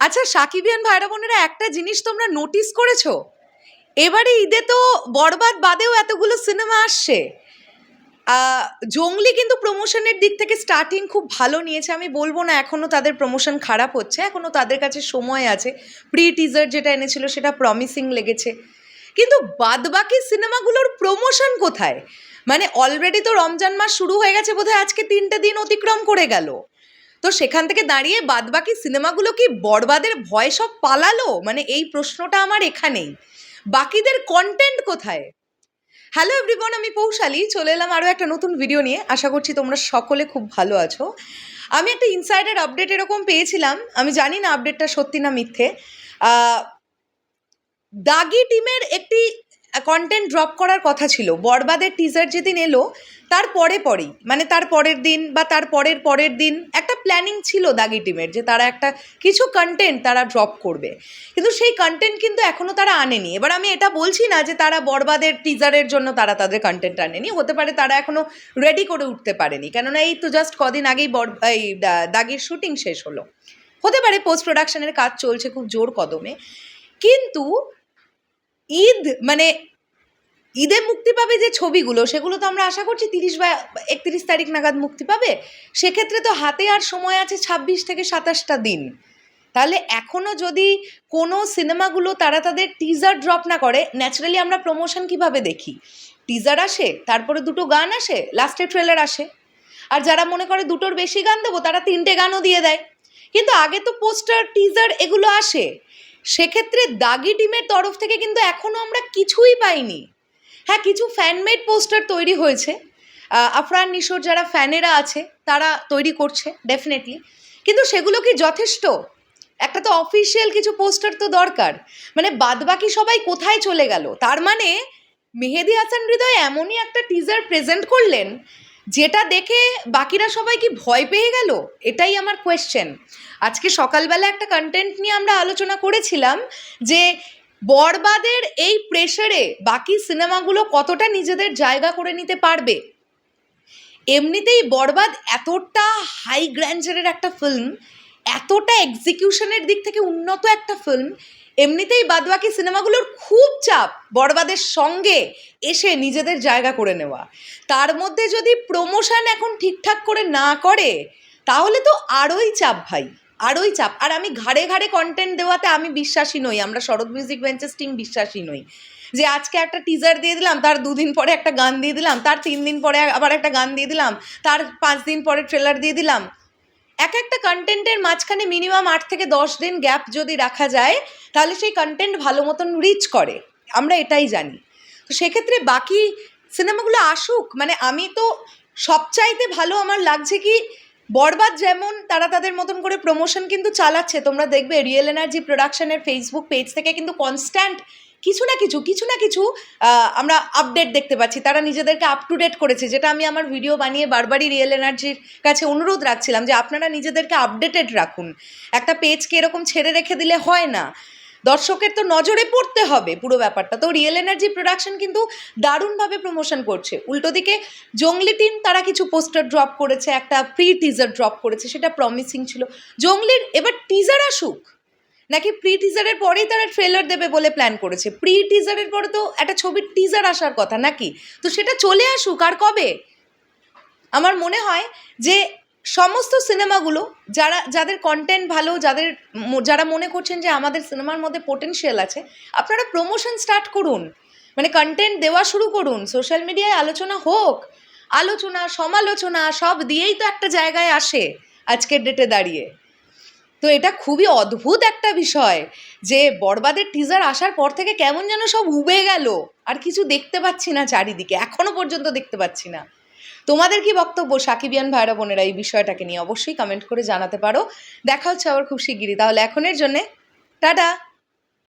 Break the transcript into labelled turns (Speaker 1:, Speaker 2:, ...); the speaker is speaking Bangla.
Speaker 1: আচ্ছা সাকিবিয়ান ভাইরা বোনেরা একটা জিনিস তোমরা নোটিস করেছ? এবারে ঈদে তো বরবাদ বাদেও এতগুলো সিনেমা আসছে। জংলি কিন্তু প্রমোশনের দিক থেকে স্টার্টিং খুব ভালো নিয়েছে। আমি বলব না এখনও তাদের প্রমোশন খারাপ হচ্ছে এখনও তাদের কাছে সময় আছে। প্রি টিজার যেটা এনেছিল সেটা প্রমিসিং লেগেছে। কিন্তু বাদবাকি সিনেমাগুলোর প্রমোশন কোথায়? মানে অলরেডি তো রমজান মাস শুরু হয়ে গেছে বোধহয়, আজকে তিনটে দিন অতিক্রম করে গেল। তো সেখান থেকে দাঁড়িয়ে বাদবাকি সিনেমাগুলো কি বরবাদের ভয় সব পালালো? মানে এই প্রশ্নটা আমার এখানেই। বাকিদের কন্টেন্ট কোথায়? হ্যালো এভরিওয়ান আমি পৌশালী। চলে এলাম আরও একটা নতুন ভিডিও নিয়ে। আশা করছি তোমরা সকলে খুব ভালো আছো। আমি একটা ইনসাইডার আপডেট এরকম পেয়েছিলাম। আমি জানি না আপডেটটা সত্যি না মিথ্যে। দাগি টিমের একটি কন্টেন্ট ড্রপ করার কথা ছিল। বরবাদের টিজার যেদিন এলো, তার পরে পরেই। মানে তার পরের দিন বা তার পরের পরের দিন একটা প্ল্যানিং ছিল দাগি টিমের, যে তারা একটা কিছু কন্টেন্ট তারা ড্রপ করবে। কিন্তু সেই কন্টেন্ট কিন্তু এখনও তারা আনেনি। এবার আমি এটা বলছি না যে তারা বরবাদের টিজারের জন্য তারা তাদের কন্টেন্ট আনেনি, হতে পারে তারা এখনও রেডি করে উঠতে পারেনি। কেননা এই তো জাস্ট কদিন আগেই বর, এই দাগির শুটিং শেষ হলো। হতে পারে পোস্ট প্রোডাকশনের কাজ চলছে খুব জোর কদমে। কিন্তু ঈদ মানে ঈদে মুক্তি পাবে যে ছবিগুলো, সেগুলো তো আমরা আশা করছি তিরিশ বা একত্রিশ তারিখ নাগাদ মুক্তি পাবে। সেক্ষেত্রে তো হাতে আর সময় আছে ছাব্বিশ থেকে সাতাশটা দিন। তাহলে এখনও যদি কোনো সিনেমাগুলো তারা তাদের টিজার ড্রপ না করে ন্যাচারালি আমরা প্রমোশন কীভাবে দেখি? টিজার আসে, তারপরে দুটো গান আসে লাস্টে ট্রেলার আসে। আর যারা মনে করে দুটোর বেশি গান দেবো, তারা তিনটে গানও দিয়ে দেয়। কিন্তু আগে তো পোস্টার টিজার এগুলো আসে। সেক্ষেত্রে দাগি টিমের তরফ থেকে কিন্তু এখনও আমরা কিছুই পাইনি। হ্যাঁ কিছু ফ্যানমেড পোস্টার তৈরি হয়েছে। আফরান নিশোর যারা ফ্যানেরা আছে, তারা তৈরি করছে ডেফিনেটলি কিন্তু সেগুলো কি যথেষ্ট? একটা তো অফিসিয়াল কিছু পোস্টার তো দরকার। মানে বাদবাকি সবাই কোথায় চলে গেল? তার মানে মেহেদি হাসান হৃদয় এমনই একটা টিজার প্রেজেন্ট করলেন, যেটা দেখে বাকিরা সবাই কি ভয় পেয়ে গেল? এটাই আমার কোয়েশ্চেন আজকে সকালবেলা একটা কন্টেন্ট নিয়ে আমরা আলোচনা করেছিলাম যে বরবাদের এই প্রেশারে বাকি সিনেমাগুলো কতটা নিজেদের জায়গা করে নিতে পারবে? এমনিতেই বরবাদ এতটা হাই গ্র্যান্ডারের একটা ফিল্ম এতটা এক্সিকিউশনের দিক থেকে উন্নত একটা ফিল্ম এমনিতেই বাদবাকি সিনেমাগুলোর খুব চাপ বরবাদের সঙ্গে এসে নিজেদের জায়গা করে নেওয়া। তার মধ্যে যদি প্রমোশন এখন ঠিকঠাক করে না করে, তাহলে তো আরোই চাপ ভাই। আরোই চাপ। আর আমি ঘাড়ে ঘাড়ে কন্টেন্ট দেওয়াতে আমি বিশ্বাসী নই, আমরা শরৎ মিউজিক বেঞ্চেস টিম বিশ্বাসী নই। যে আজকে একটা টিজার দিয়ে দিলাম, তার দুদিন পরে একটা গান দিয়ে দিলাম, তার তিন দিন পরে আবার একটা গান দিয়ে দিলাম, তার পাঁচ দিন পরে ট্রেলার দিয়ে দিলাম। এক একটা কন্টেন্টের মাঝখানে মিনিমাম আট থেকে দশ দিন গ্যাপ যদি রাখা যায়, তাহলে সেই কন্টেন্ট ভালো মতন রিচ করে। আমরা এটাই জানি। তো সেক্ষেত্রে বাকি সিনেমাগুলো আসুক মানে আমি তো সবচাইতে ভালো আমার লাগছে কি বরবাদ যেমন তারা তাদের মতন করে প্রমোশন কিন্তু চালাচ্ছে, তোমরা দেখবে রিয়েল এনার্জি প্রোডাকশনের ফেসবুক পেজ থেকে কিন্তু কনস্ট্যান্ট কিছু না কিছু কিছু না কিছু আমরা আপডেট দেখতে পাচ্ছি। তারা নিজেদেরকে আপ টু ডেট করেছে, যেটা আমি আমার ভিডিও বানিয়ে বারবারই রিয়েল এনার্জির কাছে অনুরোধ রাখছিলাম যে আপনারা নিজেদেরকে আপডেটেড রাখুন। একটা পেজকে এরকম ছেড়ে রেখে দিলে হয় না। দর্শকের তো নজরে পড়তে হবে। পুরো ব্যাপারটা। তো রিয়েল এনার্জি প্রোডাকশন কিন্তু দারুণভাবে প্রমোশন করছে। উল্টো দিকে জঙ্গলি টিম তারা কিছু পোস্টার ড্রপ করেছে, একটা প্রি টিজার ড্রপ করেছে, সেটা প্রমিসিং ছিল। জঙ্গলির, এবার টিজার আসুক। নাকি প্রি টিজারের পরেই তারা ট্রেলার দেবে বলে প্ল্যান করেছে? প্রি টিজারের পরে তো একটা ছবির টিজার আসার কথা নাকি? তো সেটা চলে আসুক, আর কবে? আমার মনে হয় যে সমস্ত সিনেমাগুলো যারা, যাদের কন্টেন্ট ভালো, যাদের যারা মনে করছেন যে আমাদের সিনেমার মধ্যে পোটেনশিয়াল আছে, আপনারা প্রমোশন স্টার্ট করুন। মানে কন্টেন্ট দেওয়া শুরু করুন। সোশ্যাল মিডিয়ায় আলোচনা হোক, আলোচনা, সমালোচনা, সব দিয়েই তো একটা জায়গায় আসে আজকের ডেটে দাঁড়িয়ে। তো এটা খুবই অদ্ভুত একটা বিষয় যে বরবাদের টিজার আসার পর থেকে কেমন যেন সব উবে গেল। আর কিছু দেখতে পাচ্ছি না চারিদিকে। এখনও পর্যন্ত দেখতে পাচ্ছি না। তোমাদের কি বক্তব্য সাকিবিয়ান ভাইরা বোনেরা এই বিষয়টাকে নিয়ে? অবশ্যই কমেন্ট করে জানাতে পারো। দেখা হচ্ছে আবার খুব শিগগিরই। তাহলে এখনের জন্যে টাটা!